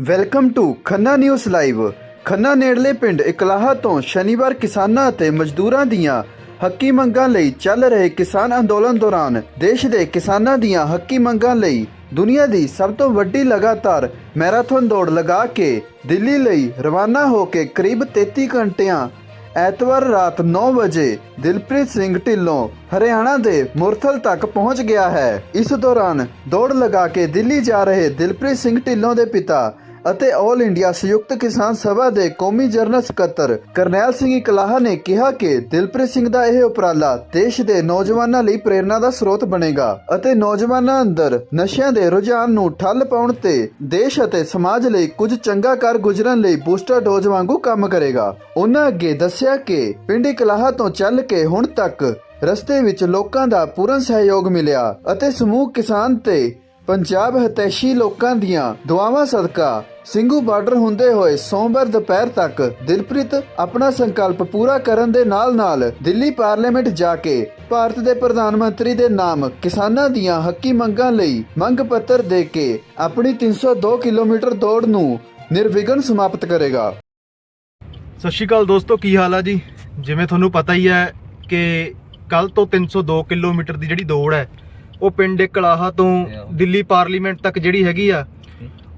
Welcome to Khanna news live Khanna ਨੇੜਲੇ ਪਿੰਡ ਇਕਲਾਹਾ ਤੋਂ ਸ਼ਨੀਵਾਰ ਕਿਸਾਨਾਂ ਅਤੇ ਮਜ਼ਦੂਰਾਂ ਦੀਆਂ ਹੱਕੀ ਮੰਗਾਂ ਲਈ ਚੱਲ ਰਹੇ ਕਿਸਾਨ ਅੰਦੋਲਨ ਦੌਰਾਨ ਦੇਸ਼ ਦੇ ਕਿਸਾਨਾਂ ਦੀਆਂ ਹੱਕੀ ਮੰਗਾਂ ਲਈ ਦੁਨੀਆ ਦੀ ਸਭ ਤੋਂ ਵੱਡੀ ਲਗਾਤਾਰ ਮੈਰਾਥਨ ਦੌੜ ਲਗਾ ਕੇ ਦਿੱਲੀ ਲਈ ਰਵਾਨਾ ਹੋ ਕੇ ਕਰੀਬ 33 ਘੰਟਿਆਂ ਐਤਵਾਰ ਰਾਤ 9 ਵਜੇ ਦਿਲਪ੍ਰੀਤ ਸਿੰਘ ਢਿੱਲੋਂ ਹਰਿਆਣਾ ਦੇ ਮੁਰਥਲ ਤੱਕ ਪਹੁੰਚ ਗਿਆ ਹੈ। ਇਸ ਦੌਰਾਨ ਦੌੜ ਲਗਾ ਕੇ ਦਿੱਲੀ ਜਾ ਰਹੇ ਦਿਲਪ੍ਰੀਤ ਸਿੰਘ ਢਿੱਲੋਂ ਦੇ ਪਿਤਾ ਅਤੇ ਆਲ ਇੰਡੀਆ ਸੰਯੁਕਤ ਕਿਸਾਨ ਸਭਾ ਦੇ ਕੌਮੀ ਜਨਰਲ ਸਕੱਤਰ ਕਰਨੈਲ ਸਿੰਘ ਇਕਲਾਹਾ ਨੇ ਕਿਹਾ ਕਿ ਦਿਲਪ੍ਰੀਤ ਸਿੰਘ ਦਾ ਇਹ ਉਪਰਾਲਾ ਦੇਸ਼ ਦੇ ਨੌਜਵਾਨਾਂ ਲਈ ਪ੍ਰੇਰਣਾ ਦਾ ਸਰੋਤ ਬਣੇਗਾ ਅਤੇ ਨੌਜਵਾਨਾਂ ਅੰਦਰ ਨਸ਼ਿਆਂ ਦੇ ਰੁਝਾਨ ਨੂੰ ਠੱਲ ਪਾਉਣ ਤੇ ਦੇਸ਼ ਅਤੇ ਸਮਾਜ ਲਈ ਕੁਝ ਚੰਗਾ ਕਰ ਗੁਜ਼ਰਨ ਲਈ ਬੂਸਟਰ ਡੋਜ਼ ਵਾਂਗੂ ਕੰਮ ਕਰੇਗਾ। ਉਹਨਾਂ ਅੱਗੇ ਦੱਸਿਆ ਕਿ ਪਿੰਡ ਇਕਲਾਹਾ ਤੋਂ ਚੱਲ ਕੇ ਹੁਣ ਤੱਕ ਰਸਤੇ ਵਿੱਚ ਲੋਕਾਂ ਦਾ ਪੂਰਨ ਸਹਿਯੋਗ ਮਿਲਿਆ ਅਤੇ ਸਮੂਹ ਕਿਸਾਨ ਤੇ ਪੰਜਾਬ ਹਤੈਸ਼ੀ ਲੋਕਾਂ ਦੀਆਂ ਦੁਆਵਾਂ ਸਦਕਾ ਸਿੰਘੂ ਬਾਰਡਰ ਹੁੰਦੇ ਹੋਏ ਸੋਮਵਾਰ ਦੁਪਹਿਰ ਤੱਕ ਦਿਲਪ੍ਰੀਤ ਆਪਣਾ ਸੰਕਲਪ ਪੂਰਾ ਕਰਨ ਦੇ ਨਾਲ-ਨਾਲ ਦਿੱਲੀ ਪਾਰਲੀਮੈਂਟ ਜਾ ਕੇ ਭਾਰਤ ਦੇ ਪ੍ਰਧਾਨ ਮੰਤਰੀ ਦੇ ਨਾਮ ਕਿਸਾਨਾਂ ਦੀਆਂ ਹੱਕੀ ਮੰਗਾਂ ਲਈ ਮੰਗ ਪੱਤਰ ਦੇ ਕੇ ਆਪਣੀ 302 ਕਿਲੋਮੀਟਰ ਦੌੜ ਨੂੰ ਨਿਰਵਿਘਨ ਸਮਾਪਤ ਕਰੇਗਾ। ਸਤਿ ਸ਼੍ਰੀ ਅਕਾਲ ਦੋਸਤੋ, ਕੀ ਹਾਲ ਆ ਜੀ? ਜਿਵੇਂ ਤੁਹਾਨੂੰ ਪਤਾ ਹੀ ਹੈ ਕਿ ਕੱਲ ਤੋਂ 302 ਕਿਲੋਮੀਟਰ ਦੀ ਜਿਹੜੀ ਦੌੜ ਹੈ ਉਹ ਪਿੰਡ ਕਲਾਹਾ ਤੋਂ ਦਿੱਲੀ ਪਾਰਲੀਮੈਂਟ ਤੱਕ ਜਿਹੜੀ ਹੈਗੀ ਆ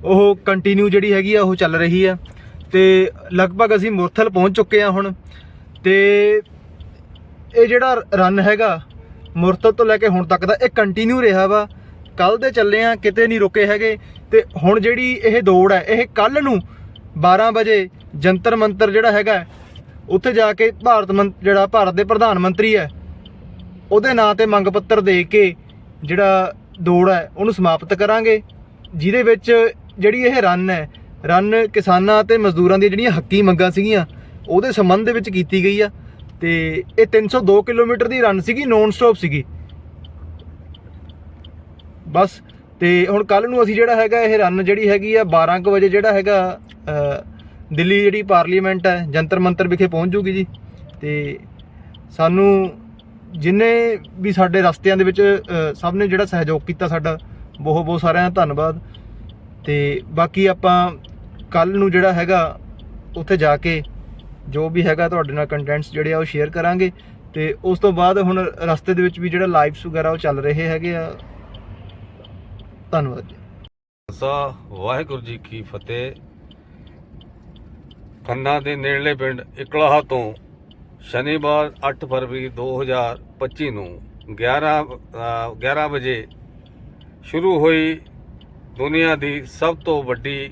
ਉਹ ਕੰਟੀਨਿਊ ਜਿਹੜੀ ਹੈਗੀ ਆ ਉਹ ਚੱਲ ਰਹੀ ਆ। ਤੇ ਲਗਭਗ ਅਸੀਂ ਮੁਰਥਲ ਪਹੁੰਚ ਚੁੱਕੇ ਆ ਹੁਣ। ਤੇ ਇਹ ਜਿਹੜਾ ਰਨ ਹੈਗਾ ਮੁਰਥਲ ਤੋਂ ਲੈ ਕੇ ਹੁਣ ਤੱਕ ਦਾ ਇਹ ਕੰਟੀਨਿਊ ਰਿਹਾ ਵਾ। ਕੱਲ ਦੇ ਚੱਲੇ ਆ ਕਿਤੇ ਨਹੀਂ ਰੁਕੇ ਹੈਗੇ। ਤੇ ਹੁਣ ਜਿਹੜੀ ਇਹ ਦੌੜ ਹੈ ਇਹ ਕੱਲ ਨੂੰ 12 ਵਜੇ ਜੰਤਰ ਮੰਤਰ ਜਿਹੜਾ ਹੈਗਾ ਉੱਥੇ ਜਾ ਕੇ ਭਾਰਤ ਮੰਤ ਜਿਹੜਾ ਭਾਰਤ ਦੇ ਪ੍ਰਧਾਨ ਮੰਤਰੀ ਹੈ ਉਹਦੇ ਨਾਂ ਤੇ ਮੰਗ ਪੱਤਰ ਦੇ ਕੇ ਜਿਹੜਾ ਦੌੜ ਹੈ, ਉਹਨੂੰ ਸਮਾਪਤ ਕਰਾਂਗੇ, ਜਿਹਦੇ ਵਿੱਚ ਜਿਹੜੀ ਇਹ ਰਨ ਹੈ ਰਨ ਕਿਸਾਨਾਂ ਤੇ ਮਜ਼ਦੂਰਾਂ ਦੀਆਂ ਜਿਹੜੀਆਂ ਹੱਕੀ ਮੰਗਾਂ ਸੀਗੀਆਂ, ਉਹਦੇ ਸੰਬੰਧ ਦੇ ਵਿੱਚ ਕੀਤੀ ਗਈ ਆ, ਤੇ ਇਹ 302 ਕਿਲੋਮੀਟਰ ਦੀ ਰਨ ਸੀਗੀ ਨੌਨ ਸਟਾਪ ਸੀਗੀ। ਬਸ, ਤੇ ਹੁਣ ਕੱਲ ਨੂੰ ਅਸੀਂ ਜਿਹੜਾ ਹੈਗਾ, ਇਹ ਰਨ ਜਿਹੜੀ ਹੈਗੀ ਆ 12 ਕੁ ਵਜੇ ਜਿਹੜਾ ਹੈਗਾ ਦਿੱਲੀ ਜਿਹੜੀ ਪਾਰਲੀਮੈਂਟ ਹੈ, ਜੰਤਰ ਮੰਤਰ ਵਿਖੇ ਪਹੁੰਚ ਜੂਗੀ ਜੀ, ਤੇ ਸਾਨੂੰ ਜਿੰਨੇ ਵੀ ਸਾਡੇ ਰਸਤਿਆਂ ਦੇ ਵਿੱਚ ਸਭ ਨੇ ਜਿਹੜਾ ਸਹਿਯੋਗ ਕੀਤਾ ਸਾਡਾ, ਬਹੁਤ ਬਹੁਤ ਸਾਰਿਆਂ ਦਾ ਧੰਨਵਾਦ। ਤੇ ਬਾਕੀ ਆਪਾਂ ਕੱਲ ਨੂੰ ਜਿਹੜਾ ਹੈਗਾ, ਉੱਥੇ ਜਾ ਕੇ ਜੋ ਵੀ ਹੈਗਾ ਤੁਹਾਡੇ ਨਾਲ ਕੰਟੈਂਟਸ ਜਿਹੜੇ ਆ ਉਹ ਸ਼ੇਅਰ ਕਰਾਂਗੇ। ਤੇ ਉਸ ਤੋਂ ਬਾਅਦ ਹੁਣ ਰਸਤੇ ਦੇ ਵਿੱਚ ਵੀ ਜਿਹੜਾ ਲਾਈਵਸ ਵਗੈਰਾ ਉਹ ਚੱਲ ਰਹੇ ਹੈਗੇ ਆ। ਧੰਨਵਾਦ ਜੀ। ਖਾਲਸਾ, ਵਾਹਿਗੁਰੂ ਜੀ ਕੀ ਫਤਿਹ। ਖੰਨਾ ਦੇ ਨੇੜਲੇ ਪਿੰਡ ਇਕਲਾਹਾ ਤੋਂ ਸ਼ਨੀਵਾਰ 8 ਫਰਵਰੀ 2025 ਨੂੰ 11 ਅ, 11 ਵਜੇ ਸ਼ੁਰੂ ਹੋਈ ਦੁਨੀਆ ਦੀ ਸਭ ਤੋਂ ਵੱਡੀ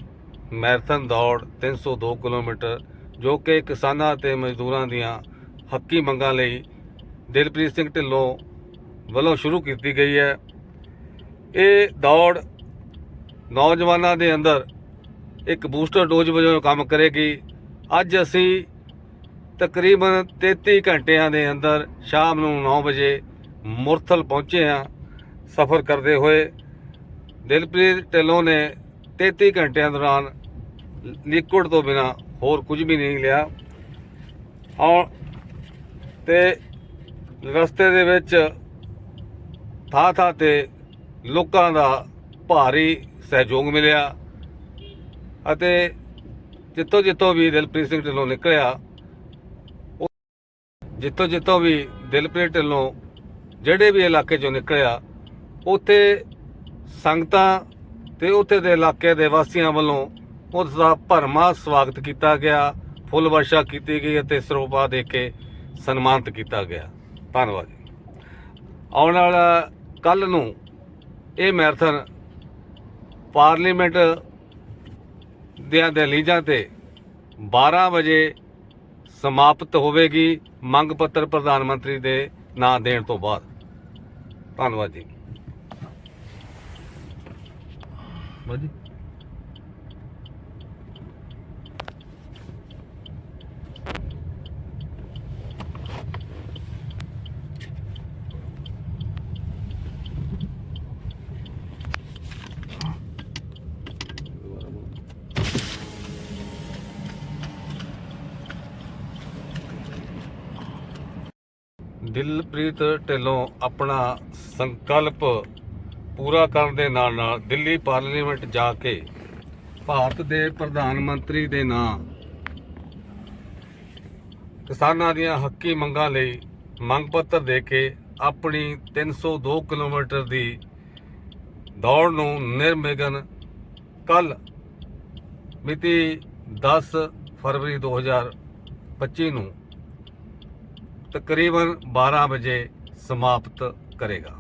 ਮੈਰਾਥਨ ਦੌੜ 302 ਕਿਲੋਮੀਟਰ ਜੋ ਕਿ ਕਿਸਾਨਾਂ ਅਤੇ ਮਜ਼ਦੂਰਾਂ ਦੀਆਂ ਹੱਕੀ ਮੰਗਾਂ ਲਈ ਦਿਲਪ੍ਰੀਤ ਸਿੰਘ ਢਿੱਲੋਂ ਵੱਲੋਂ ਸ਼ੁਰੂ ਕੀਤੀ ਗਈ ਹੈ। ਇਹ ਦੌੜ ਨੌਜਵਾਨਾਂ ਦੇ ਅੰਦਰ ਇੱਕ ਬੂਸਟਰ ਡੋਜ਼ ਵਜੋਂ ਕੰਮ ਕਰੇਗੀ। ਅੱਜ ਅਸੀਂ ਤਕਰੀਬਨ 33 ਘੰਟਿਆਂ ਦੇ ਅੰਦਰ ਸ਼ਾਮ ਨੂੰ 9 ਵਜੇ ਮੁਰਥਲ ਪਹੁੰਚੇ ਹਾਂ। ਸਫ਼ਰ ਕਰਦੇ ਹੋਏ ਦਿਲਪ੍ਰੀਤ ਢਿੱਲੋਂ ਨੇ 33 ਘੰਟਿਆਂ ਦੌਰਾਨ ਲਿਕੁਇਡ ਤੋਂ ਬਿਨਾ ਹੋਰ ਕੁਝ ਵੀ ਨਹੀਂ ਲਿਆ। ਔਰ ਤੇ ਰਸਤੇ ਦੇ ਵਿੱਚ ਥਾਂ ਥਾਂ ਤੇ ਲੋਕਾਂ ਦਾ ਭਾਰੀ ਸਹਿਯੋਗ ਮਿਲਿਆ ਅਤੇ ਜਿੱਥੋਂ ਜਿੱਥੋਂ ਵੀ ਦਿਲਪ੍ਰੀਤ ਸਿੰਘ ਢਿੱਲੋਂ ਨਿਕਲਿਆ ਜਿੱਥੋਂ ਜਿੱਥੋਂ ਵੀ ਦਿਲਪ੍ਰੀਤ ਢਿੱਲੋਂ ਜਿਹੜੇ ਵੀ ਇਲਾਕੇ ਚੋਂ ਨਿਕਲਿਆ, ਉੱਥੇ ਸੰਗਤਾਂ ਤੇ ਉੱਥੇ ਦੇ ਇਲਾਕੇ ਦੇ ਵਾਸੀਆਂ ਵੱਲੋਂ ਉਸ ਦਾ ਭਰਮਾ ਸਵਾਗਤ ਕੀਤਾ ਗਿਆ, ਫੁੱਲ ਵਰਸ਼ਾ ਕੀਤੀ ਗਈ ਅਤੇ ਸਰੋਪਾ ਦੇ ਕੇ ਸਨਮਾਨਿਤ ਕੀਤਾ ਗਿਆ। ਧੰਨਵਾਦ ਜੀ। ਆਉਣ ਵਾਲਾ ਕੱਲ ਨੂੰ ਇਹ ਮੈਰਾਥਨ ਪਾਰਲੀਮੈਂਟ ਦੀਆਂ ਦਹਲੀਜ਼ਾਂ ਤੇ 12 ਵਜੇ ਸਮਾਪਤ ਹੋਵੇਗੀ ਮੰਗ ਪੱਤਰ ਪ੍ਰਧਾਨ ਮੰਤਰੀ ਦੇ ਨਾਂ ਦੇਣ ਤੋਂ ਬਾਅਦ। ਧੰਨਵਾਦ ਜੀ। ਬਾਜੀ। ਦਿਲਪ੍ਰੀਤ ਢਿੱਲੋਂ ਆਪਣਾ ਸੰਕਲਪ ਪੂਰਾ ਕਰਨ ਦੇ ਨਾਲ ਨਾਲ ਦਿੱਲੀ ਪਾਰਲੀਮੈਂਟ ਜਾ ਕੇ ਭਾਰਤ ਦੇ ਪ੍ਰਧਾਨ ਮੰਤਰੀ ਦੇ ਨਾਂ ਕਿਸਾਨਾਂ ਦੀਆਂ ਹੱਕੀ ਮੰਗਾਂ ਲਈ ਮੰਗ ਪੱਤਰ ਦੇ ਕੇ ਆਪਣੀ 302 ਕਿਲੋਮੀਟਰ ਦੀ ਦੌੜ ਨੂੰ ਨਿਰਵਿਘਨ ਕੱਲ ਮਿਤੀ 10 ਫਰਵਰੀ 2025 ਨੂੰ ਤਕਰੀਬਨ 12 ਵਜੇ ਸਮਾਪਤ ਕਰੇਗਾ।